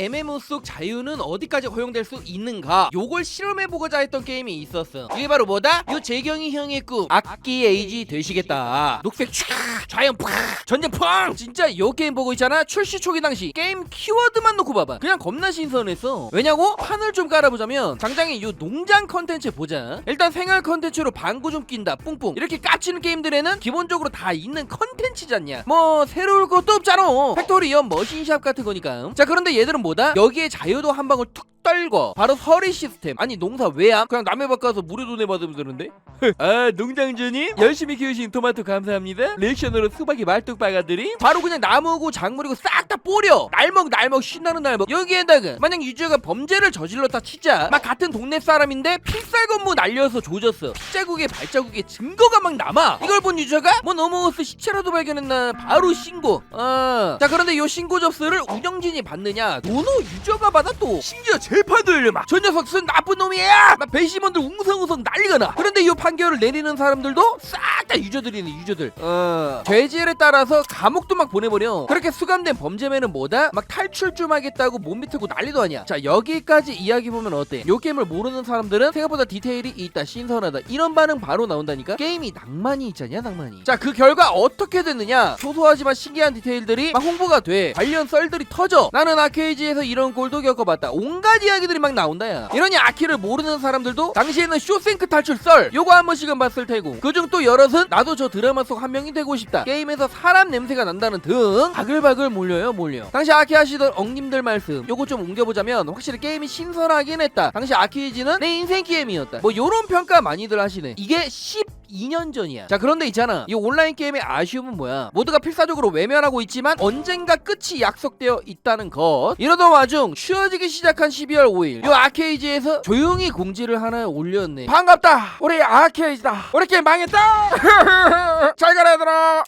MMO 속 자유는 어디까지 허용될 수 있는가? 요걸 실험해보고자 했던 게임이 있었어 이게 바로 뭐다? 요 재경이 형의 꿈. 악기 에이지 되시겠다. 녹색 촤 자연 팍! 전쟁 팡 진짜 요 게임 보고 있잖아? 출시 초기 당시. 게임 키워드만 놓고 봐봐. 그냥 겁나 신선했어. 왜냐고? 판을 좀 깔아보자면 당장에 요 농장 컨텐츠 보자. 일단 생활 컨텐츠로 방구 좀 낀다. 뿡뿡. 이렇게 까치는 게임들에는 기본적으로 다 있는 컨텐츠잖냐. 뭐 새로울 것도 없잖아. 팩토리 연 머신샵 같은 거니까. 자 그런데 얘들은 뭐 다? 여기에 자유도 한 방울 툭 떨고 바로 서리 시스템. 아니 농사 왜야? 그냥 남의 밭 가서 무료 돈에 받으면 되는데? 아 농장주님 열심히 키우신 토마토 감사합니다. 리액션으로 수박이 말뚝 박아드림. 바로 그냥 나무고 작물이고 싹 다 뿌려. 날먹 날먹 신나는 날먹. 여기에다가 만약 유저가 범죄를 저질렀다 치자. 막 같은 동네 사람인데 필살 건무 날려서 조졌어. 핏자국에 발자국에 증거가 막 남아. 이걸 본 유저가 뭐 넘어가서 시체라도 발견했나 바로 신고. 어자 그런데 요 신고 접수를 운영진이 받느냐? 노노 유저가 받아 또. 심지어 재판을 막저 녀석 쓴 나쁜 놈이야? 막 배심원들 웅성웅성 난리가 나. 그런데 요 판결을 내리는 사람들도 싹 다 유저들이네 유저들. 어. 죄질에 따라서 감옥도 막 보내버려. 그렇게 수감된 범죄면은 뭐다? 막 탈출 좀 하겠다고 못 밑으고 난리도 아니야. 자 여기까지 이야기 보면 어때? 요 게임을 모르는 사람들은 생각보다 디테일이 있다 신선하다. 이런 반응 바로 나온다니까? 게임이 낭만이 있잖냐 낭만이. 자 그 결과 어떻게 됐느냐? 소소하지만 신기한 디테일들이 막 홍보가 돼. 관련 썰들이 터져. 나는 아케이지에서 이런 꼴도 겪어봤다. 온갖 이야기들이 막 나온다 야. 이러니 아키를 모르는 사람들도 당시에는 쇼생크 탈출 썰 요거 한 번씩은 봤을 테고. 그중 또 여럿은 나도 저 드라마 속 한 명이 되고 싶다. 게임에서 사람 냄새가 난다는 등 바글바글 몰려요 몰려. 당시 아키 하시던 엉님들 말씀. 요거 좀 옮겨보자면 확실히 게임이 신선하긴 했다. 당시 아키지는 내 인생 게임이었다. 뭐 요런 평가 많이들 하시네. 이게 12년 전이야. 자 그런데 있잖아. 이 온라인 게임의 아쉬움은 뭐야? 모두가 필사적으로 외면하고 있지만 언젠가 끝이 약속되어 있다는 것. 이러던 와중 쉬워지기 시작한 12월 5일. 요 아케이지에서 조용히 공지를 하나 올렸네. 반갑다. 우리 아케이지다. 우리 게임 망했다. 잘 가라 얘들아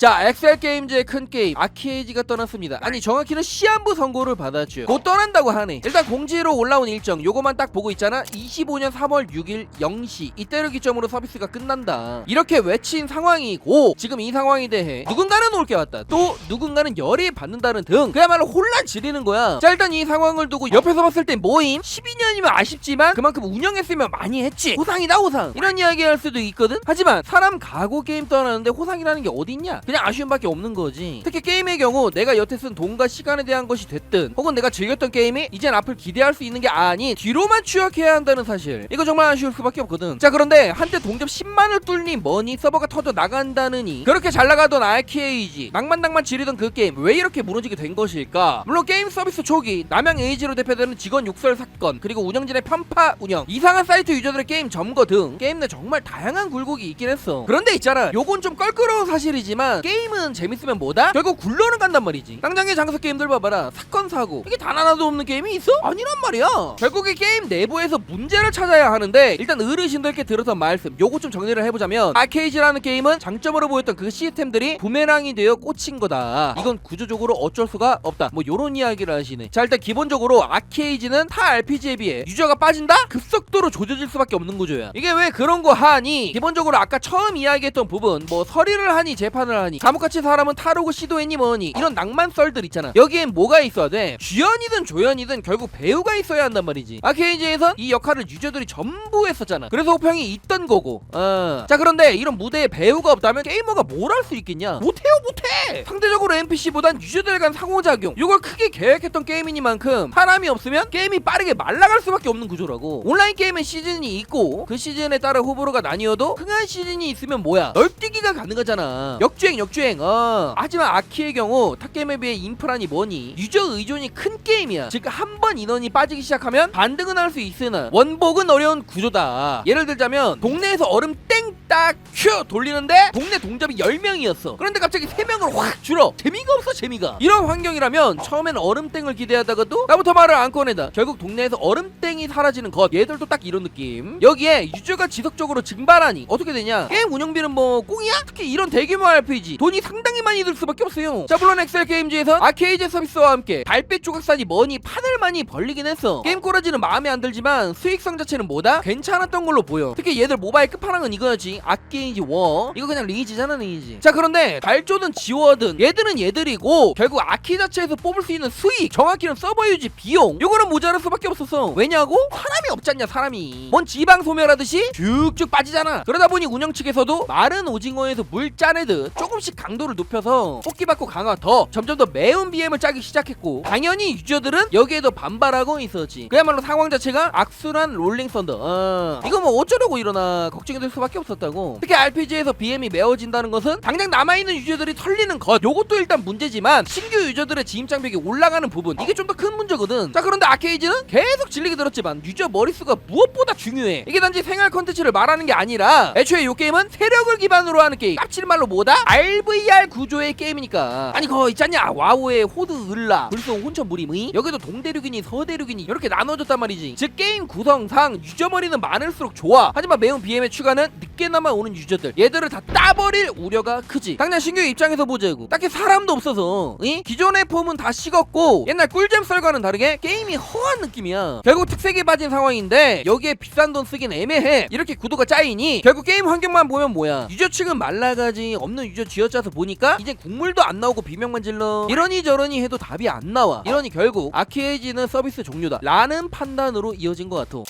자, 엑셀 게임즈의 큰 게임 아케이지가 떠났습니다. 아니 정확히는 시한부 선고를 받았죠. 곧 떠난다고 하네. 일단 공지로 올라온 일정 요거만 딱 보고 있잖아. 25년 3월 6일 0시 이때를 기점으로 서비스가 끝난다. 이렇게 외친 상황이고 지금 이 상황에 대해 누군가는 올게 왔다. 또 누군가는 열이 받는다는 등 그야말로 혼란 지리는 거야. 자 일단 이 상황을 두고 옆에서 봤을 때 모임 12년이면 아쉽지만 그만큼 운영했으면 많이 했지. 호상이다 호상. 이런 이야기 할 수도 있거든. 하지만 사람 가고 게임 떠나는데 호상이라는 게 어딨냐? 그냥 아쉬움밖에 없는 거지. 특히 게임의 경우 내가 여태 쓴 돈과 시간에 대한 것이 됐든 혹은 내가 즐겼던 게임이 이젠 앞을 기대할 수 있는 게 아닌 뒤로만 추억해야 한다는 사실. 이거 정말 아쉬울 수밖에 없거든. 자 그런데 한때 동접 10만을 뚫니 뭐니 서버가 터져 나간다느니 그렇게 잘 나가던 아케이지 낭만낭만 지르던 그 게임 왜 이렇게 무너지게 된 것일까? 물론 게임 서비스 초기 남양 에이지로 대표되는 직원 욕설 사건 그리고 운영진의 편파 운영 이상한 사이트 유저들의 게임 점거 등 게임 내 정말 다양한 굴곡이 있긴 했어. 그런데 있잖아 요건 좀 껄끄러운 사실이지만 게임은 재밌으면 뭐다? 결국 굴러는 간단 말이지. 당장의 장사 게임들 봐봐라. 사건 사고 이게 단 하나도 없는 게임이 있어? 아니란 말이야. 결국에 게임 내부에서 문제를 찾아야 하는데 일단 어르신들께 들어서 말씀 요거 좀 정리를 해보자면 아케이지라는 게임은 장점으로 보였던 그 시스템들이 부메랑이 되어 꽂힌 거다. 이건 구조적으로 어쩔 수가 없다. 뭐 요런 이야기를 하시네. 자 일단 기본적으로 아케이지는 타 RPG에 비해 유저가 빠진다? 급속도로 조져질 수밖에 없는 구조야. 이게 왜 그런 거 하니? 기본적으로 아까 처음 이야기했던 부분 뭐 서리를 하니 재판을 하니 감옥같이 사람은 타로고 시도했니 뭐니. 이런 낭만 썰들 있잖아. 여기엔 뭐가 있어야 돼? 주연이든 조연이든 결국 배우가 있어야 한단 말이지. 아케이지에선 이 역할을 유저들이 전부 했었잖아. 그래서 호평이 있던 거고. 어. 자 그런데 이런 무대에 배우가 없다면 게이머가 뭘 할 수 있겠냐? 못해요 못해! 상대적으로 NPC보단 유저들 간 상호작용. 이걸 크게 계획했던 게임이니만큼 사람이 없으면 게임이 빠르게 말라갈 수밖에 없는 구조라고. 온라인 게임엔 시즌이 있고 그 시즌에 따라 호불호가 나뉘어도 흥한 시즌이 있으면 뭐야? 널뛰기가 가능하잖아. 역주행 역주행 어. 하지만 아키의 경우 탑게임에 비해 인프라니 뭐니? 유저 의존이 큰 게임이야. 즉 한 번 인원이 빠지기 시작하면 반등은 할 수 있으나 원복은 어려운 구조다. 예를 들자면 동네에서 얼음 땡딱큐 돌리는데 동네 동접이 10명이었어. 그런데 갑자기 3명으로 확 줄어. 재미가 없어 재미가. 이런 환경이라면 처음엔 얼음땡을 기대하다가도 나부터 말을 안 꺼내다. 결국 동네에서 얼음땡이 사라지는 것. 얘들도 딱 이런 느낌. 여기에 유저가 지속적으로 증발하니 어떻게 되냐? 게임 운영비는 뭐 꽁이야? 특히 이런 대규모 RPG 말이지 돈이 상당히 많이 들 수밖에 없어요. 자 물론 엑셀 게임즈에서 아케이드 서비스와 함께 달빛 조각산이 머니 판을 많이 벌리긴 했어. 게임 꼬라지는 마음에 안 들지만 수익성 자체는 뭐다? 괜찮았던 걸로 보여. 특히 얘들 모바일 끝판왕은 이거였지. 아케이지 워. 이거 그냥 리니지잖아 리니지. 자 그런데 발조든 지워든 얘들은 얘들이고 결국 아키 자체에서 뽑을 수 있는 수익 정확히는 서버 유지 비용 요거는 모자랄 수밖에 없었어. 왜냐고? 사람이 없잖냐 사람이. 뭔 지방 소멸하듯이 쭉쭉 빠지잖아. 그러다 보니 운영 측에서도 마른 오징어에서 물 짜내듯 조금 씩 강도를 높여서 뽑기 받고 강화 더 점점 더 매운 BM을 짜기 시작했고 당연히 유저들은 여기에도 반발하고 있었지. 그야말로 상황 자체가 악순환 롤링 썬더. 어. 이거 뭐 어쩌려고 일어나 걱정이 될 수밖에 없었다고. 특히 RPG에서 BM이 메워진다는 것은 당장 남아있는 유저들이 털리는 것. 요것도 일단 문제지만 신규 유저들의 진입 장벽이 올라가는 부분. 이게 좀 더 큰 문제거든. 자 그런데 아케이지는 계속 질리게 들었지만 유저 머릿수가 무엇보다 중요해. 이게 단지 생활 컨텐츠를 말하는 게 아니라 애초에 이 게임은 세력을 기반으로 하는 게임. 깝치는 말로 뭐다? RVR 구조의 게임이니까. 아니 그거 있잖냐? 와우의 호드 을라. 불송 혼천 무림의. 여기도 동대륙이니 서대륙이니 이렇게 나눠졌단 말이지. 즉 게임 구성상 유저 머리는 많을수록 좋아. 하지만 매운 BM의 추가는 늦게나마 오는 유저들. 얘들을 다 따버릴 우려가 크지. 당장 신규 입장에서 보자고 딱히 사람도 없어서 이? 기존의 폼은 다 식었고 옛날 꿀잼 썰과는 다르게 게임이 허한 느낌이야. 결국 특색에 빠진 상황인데 여기에 비싼 돈 쓰긴 애매해. 이렇게 구도가 짜이니 결국 게임 환경만 보면 뭐야? 유저 측은 말라가지 없는 유저 쥐어짜서 보니까 이제 국물도 안 나오고 비명만 질러. 이러니 저러니 해도 답이 안 나와. 이러니 결국 아키에이지는 서비스 종료다. 라는 판단으로 이어진 것 같아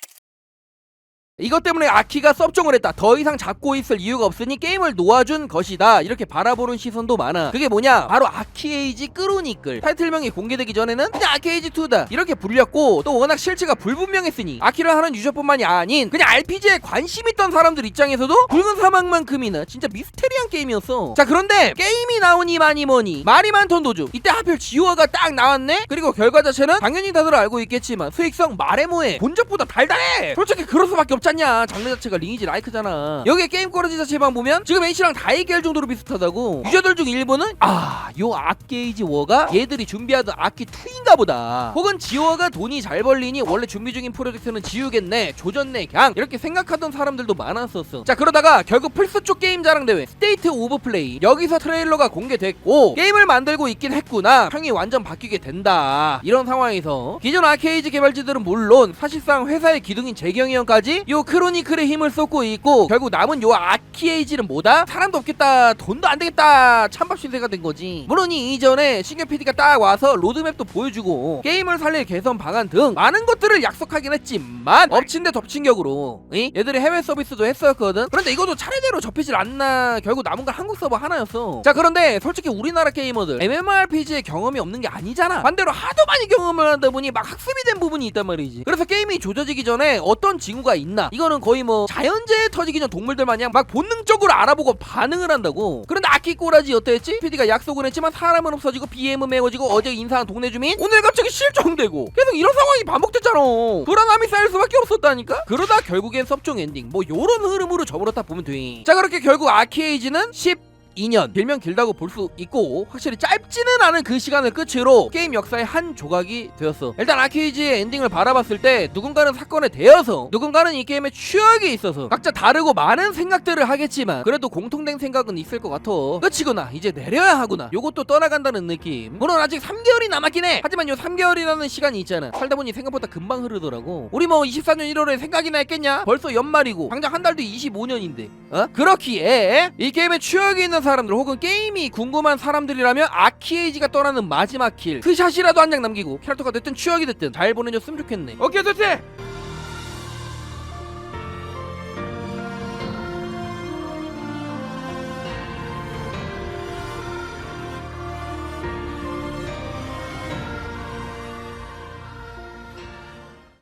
이것 때문에 아키가 섭종을 했다. 더 이상 잡고 있을 이유가 없으니 게임을 놓아준 것이다. 이렇게 바라보는 시선도 많아. 그게 뭐냐? 바로 아키에이지 크로니클. 타이틀명이 공개되기 전에는 아키에이지 2다. 이렇게 불렸고 또 워낙 실체가 불분명했으니 아키를 하는 유저뿐만이 아닌 그냥 RPG에 관심 있던 사람들 입장에서도 붉은 사막만큼이나 진짜 미스테리한 게임이었어. 자 그런데 게임이 나오니 많이 뭐니 말이 많던 도중 이때 하필 지오가 딱 나왔네. 그리고 결과 자체는 당연히 다들 알고 있겠지만 수익성 말해 뭐해 본적보다 달달해. 솔직히 그럴 수밖에 없잖 냐. 장르 자체가 리니지 라이크잖아. 여기에 게임 꼬라지 자체만 보면 지금 H랑 다 얘기할 정도로 비슷하다고. 유저들 중 일부는 아요 아케이지 워가 얘들이 준비하던 아키 2인 가 보다. 혹은 지오가 돈이 잘 벌리니 원래 준비 중인 프로젝트는 지우겠네 조졌네 갱 이렇게 생각하던 사람들도 많았었어. 자 그러다가 결국 플스 쪽 게임 자랑 대회 스테이트 오브 플레이 여기서 트레일러가 공개됐고 게임을 만들고 있긴 했구나. 평이 완전 바뀌게 된다. 이런 상황에서 기존 아케이지 개발지들은 물론 사실상 회사의 기둥인 재경이 형까지 요 크로니클에 힘을 쏟고 있고 결국 남은 요 아키에이지는 뭐다? 사람도 없겠다 돈도 안 되겠다 찬밥 신세가 된 거지 물론 이 이전에 신규 PD가 딱 와서 로드맵도 보여주고 게임을 살릴 개선 방안 등 많은 것들을 약속하긴 했지만 엎친 데 덮친 격으로 이? 얘들이 해외 서비스도 했었거든? 그런데 이것도 차례대로 접히질 않나. 결국 남은 건 한국 서버 하나였어. 자 그런데 솔직히 우리나라 게이머들 MMORPG의 경험이 없는 게 아니잖아. 반대로 하도 많이 경험을 하다 보니 막 학습이 된 부분이 있단 말이지. 그래서 게임이 조져지기 전에 어떤 징후가 있나? 이거는 거의 뭐 자연재해 터지기 전 동물들 마냥 막 본능적으로 알아보고 반응을 한다고. 그런데 아키 꼬라지 어땠지? PD가 약속은 했지만 사람은 없어지고 BM은 메워지고 어제 인사한 동네 주민 오늘 갑자기 실종되고 계속 이런 상황이 반복됐잖아. 불안함이 쌓일 수밖에 없었다니까? 그러다 결국엔 섭종 엔딩 뭐 요런 흐름으로 접어놓다 보면 돼자 그렇게 결국 아키에이지는 10 2년 길면 길다고 볼 수 있고 확실히 짧지는 않은 그 시간을 끝으로 게임 역사의 한 조각이 되었어. 일단 아케이지의 엔딩을 바라봤을 때 누군가는 사건에 대여서 누군가는 이 게임에 추억이 있어서 각자 다르고 많은 생각들을 하겠지만 그래도 공통된 생각은 있을 것 같아. 끝이구나. 이제 내려야 하구나. 요것도 떠나간다는 느낌. 물론 아직 3개월이 남았긴 해. 하지만 요 3개월이라는 시간이 있잖아. 살다 보니 생각보다 금방 흐르더라고. 우리 뭐 24년 1월에 생각이나 했겠냐? 벌써 연말이고. 당장 한 달도 25년인데. 어? 그렇기에 이 게임에 추억이 있는 사람 들 혹은 게임이 궁금한 사람들이라면 아키에이지가 떠나는 마지막 길그 샷이라도 한 장 남기고 캐릭터가 됐든 추억이 됐든 잘 보내줬으면 좋겠네 오케이 됐지?